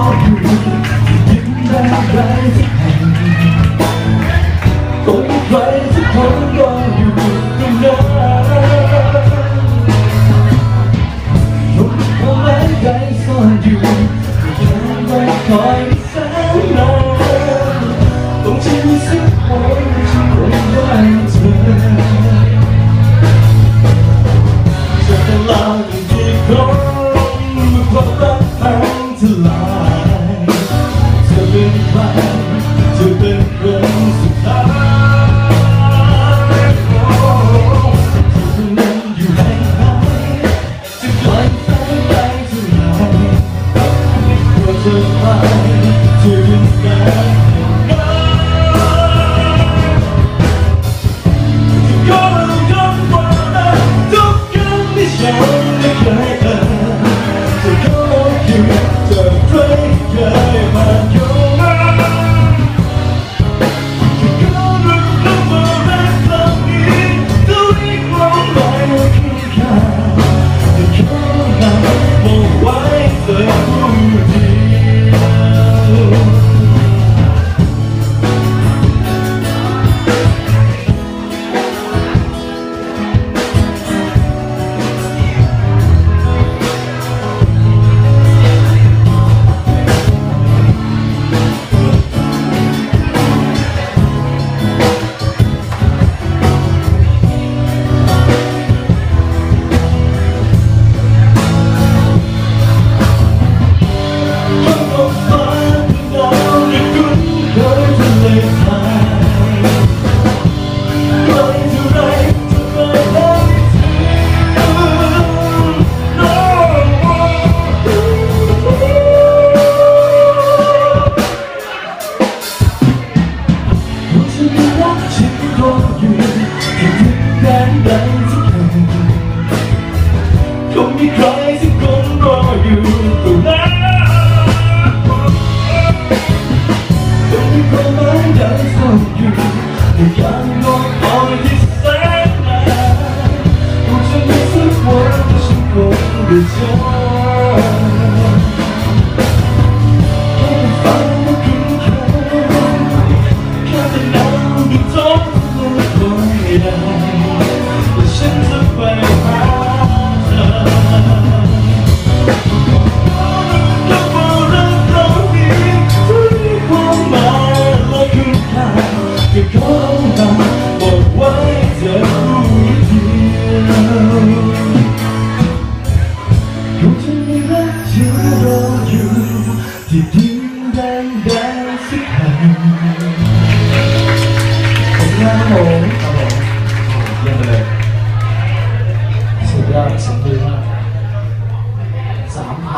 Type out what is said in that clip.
ออยู่ที่ดินแดนใดสักแห่งคงใครสักคนรออยู่ตรงนั้นทุกความหมายใจซ่อนอยู่แค่รอคอยแสนนานต้องชิมสักคนที่คงได้เธอจะเป็นลางที่คนเมื่อความรักพังทลาย เป็น ใดสักแห่งคงมีใครสักคนรออยู่ตรงนั้นคงมีความหมายใดซ่อนอยู่ในการรอคอยที่แสนนานรู้ฉันไม่สักวันที่ฉันคงได้เจอ จะขอมาบ